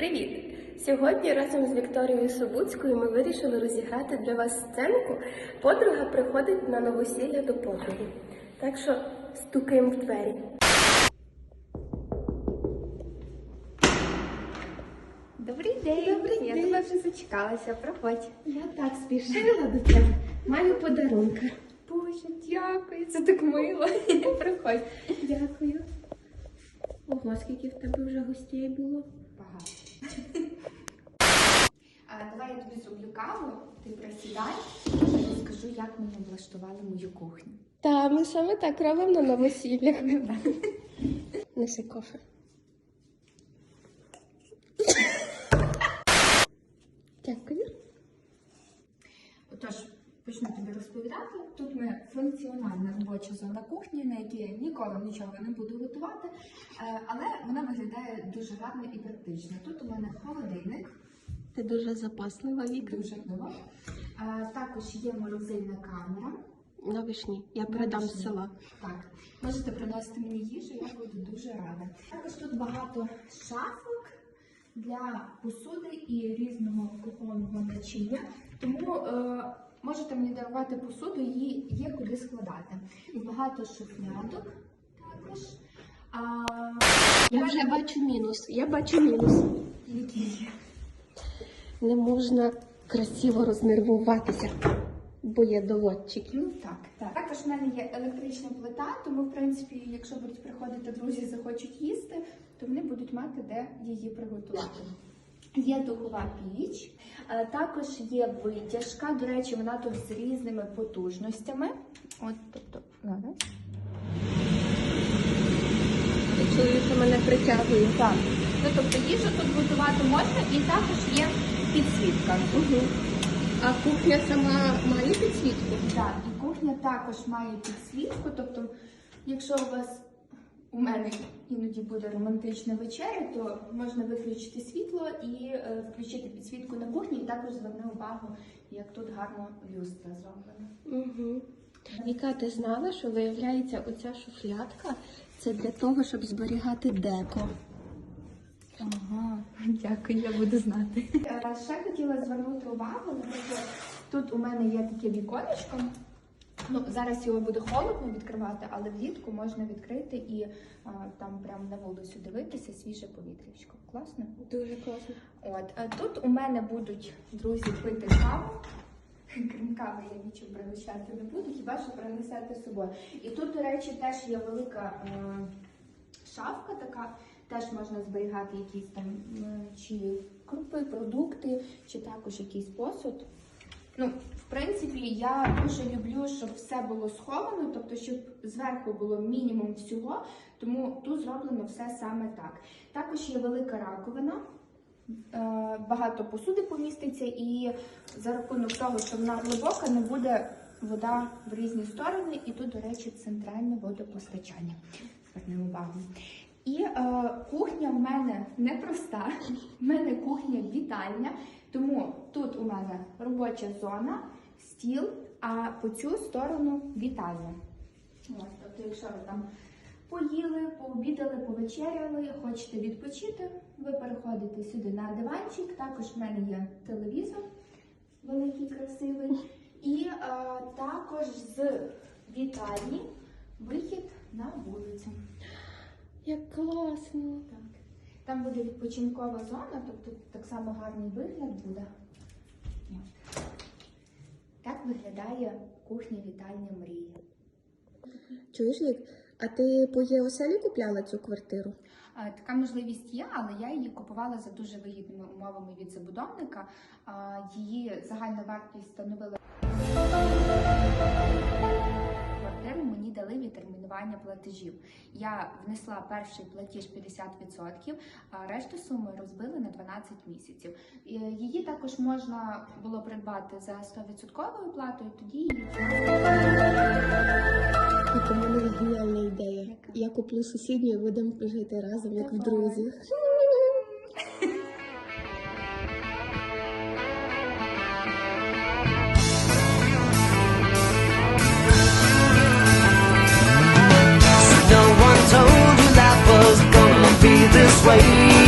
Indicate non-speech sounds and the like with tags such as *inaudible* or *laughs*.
Привіт! Сьогодні разом з Вікторією Собуцькою ми вирішили розіграти для вас сценку. Подруга приходить на новосілля до подруги. Так що стукаємо в двері. Добрий день. Добрий я день. тебе вже зачекалася. Проходь. Я так спішила до тебе. Маю подарунки. Боже, дякую. Це так мило. *laughs* Проходь. Дякую. Ого, скільки в тебе вже гостей було? Багато. А, давай я тобі зроблю каву, ти присідай, я розкажу, як мені облаштували мою кухню. Та ми саме так робимо на новосіллях. Неси кофе. Дякую. Отож, почну тобі розповідати. Тут ми функціональна робоча зона кухні, на якій я ніколи нічого не буду готувати, Е, але вона виглядає дуже гарно і практично. Тут у мене холодильник. Ти дуже запаслива, Віка. Дуже кльово. Е, Також є морозильна камера. Навишні. Я передам з села. Так, можете приносити мені їжу, я буду дуже рада. Також тут багато шафок для посуди і різного кухонного начиння. Тому е, можете мені дарувати посуду, її є куди складати. Багато шуфлядок також. А, Я вже бачу мінус. Я бачу мінус. які є. Не можна красиво рознервуватися, бо є доводчики. Ну так, так. Також в мене є електрична плита, тому в принципі, якщо будуть приходити друзі, захочуть їсти, то вони будуть мати де її приготувати. Є духова піч, е, також є витяжка. До речі, вона тут з різними потужностями. От, тобто, да? Чоловіка мене притягує. так. Ну, тобто їжу тут готувати можна, і також є підсвітка. Угу. А кухня сама має підсвітку? Так, і кухня також має підсвітку. Тобто, якщо у вас у мене іноді буде романтична вечеря, то можна виключити світло і е, включити підсвітку на кухні, і також зверни увагу, як тут гарно люстра зроблена. Угу. Віка, ти знала, що виявляється, оця шуфлядка це для того, щоб зберігати деко. Ага, дякую, я буду знати. Е, Ще хотіла звернути увагу, наприклад, тут у мене є таке віконечко. Ну, зараз його буде холодно відкривати, але влітку можна відкрити і а, там прямо на вулицю дивитися свіже повітрячко. Класно? Дуже класно. От е, тут у мене будуть друзі пити каву. Крім я нічим пригощати не буду, хіба що принесете з собою. І тут, до речі, теж є велика е, шафка така, теж можна зберігати якісь там е, чи крупи, продукти, чи також якийсь посуд. Ну, в принципі, я дуже люблю, щоб все було сховано, тобто, щоб зверху було мінімум всього, тому тут зроблено все саме так. Також є велика раковина, багато посуди поміститься, і за рахунок того, що вона глибока, не буде вода в різні сторони, і тут, до речі, центральне водопостачання. Звернемо увагу. І е, кухня в мене непроста. В мене кухня вітальня, тому тут у мене робоча зона, стіл, а по цю сторону вітальня. Ось, тобто, якщо ви там поїли, пообідали, повечеряли, хочете відпочити, ви переходите сюди на диванчик. Також в мене є телевізор великий, красивий. І е, також з вітальні вихід на вулицю. Як класно. Так. Там буде відпочинкова зона, тобто так само гарний вигляд буде. От. Так виглядає кухня вітальня мрії. Чуєш, Вік, а ти по ЄОСЕЛі купляла цю квартиру? Така можливість є, але я її купувала за дуже вигідними умовами від забудовника. Її загальна вартість становила квартиру мені дали відтермінування платежів. Я внесла перший платіж 50%, а решту суми розбили на 12 місяців. Її також можна було придбати за 100% платою, тоді її куплю сусідню і будемо жити разом, як в друзі. друзях. *laughs* No one told you life was gonna be this way.